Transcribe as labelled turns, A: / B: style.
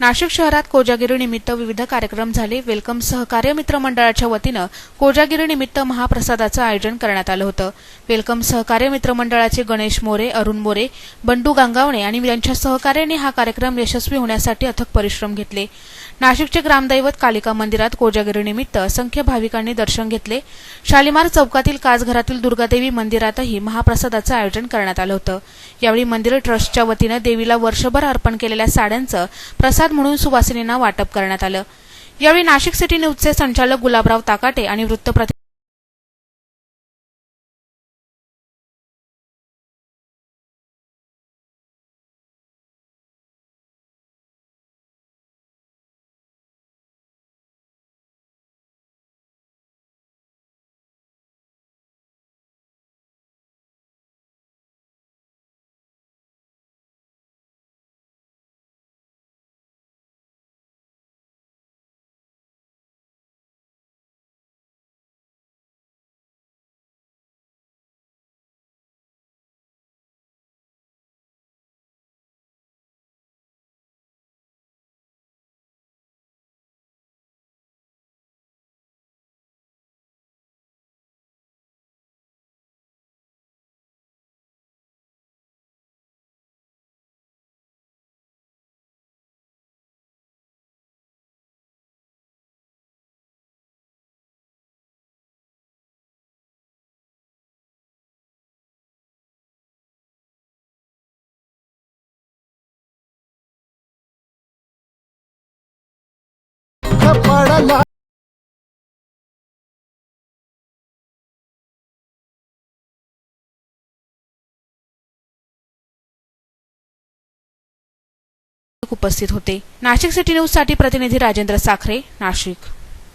A: नाशिक शहरात कोजागिरीनिमित्त विविध कार्यक्रम झाले. वेलकम सहकार्य मित्र मंडळाच्या वतीनं कोजागिरीनिमित्त महाप्रसादाचं आयोजन करण्यात आलं होतं. वेलकम सहकार्य मित्र मंडळाचे गणेश मोरे अरुण मोरे बंडू गांगावणे आणि यांच्या सहकार्याने हा कार्यक्रम यशस्वी होण्यासाठी अथक परिश्रम घेतले. नाशिकचे ग्रामदैवत कालिका मंदिरात कोजागिरीनिमित्त असंख्य भाविकांनी दर्शन घेतले. शालिमार चौकातील काचघरातील दुर्गादेवी मंदिरातही महाप्रसादाचं आयोजन करण्यात आलं होतं. यावेळी मंदिर ट्रस्टच्या वतीनं देवीला वर्षभर अर्पण केलेल्या साड्यांचं प्रसाद म्हणून सुवासिनींना वाटप करण्यात आलं. यावेळी नाशिक सिटी न्यूजचे संचालक गुलाबराव ताकाटे आणि वृत्तप्रति
B: पडला.
A: उपस्थित होते. नाशिक सिटी न्यूजसाठी प्रतिनिधी राजेंद्र साखरे नाशिक.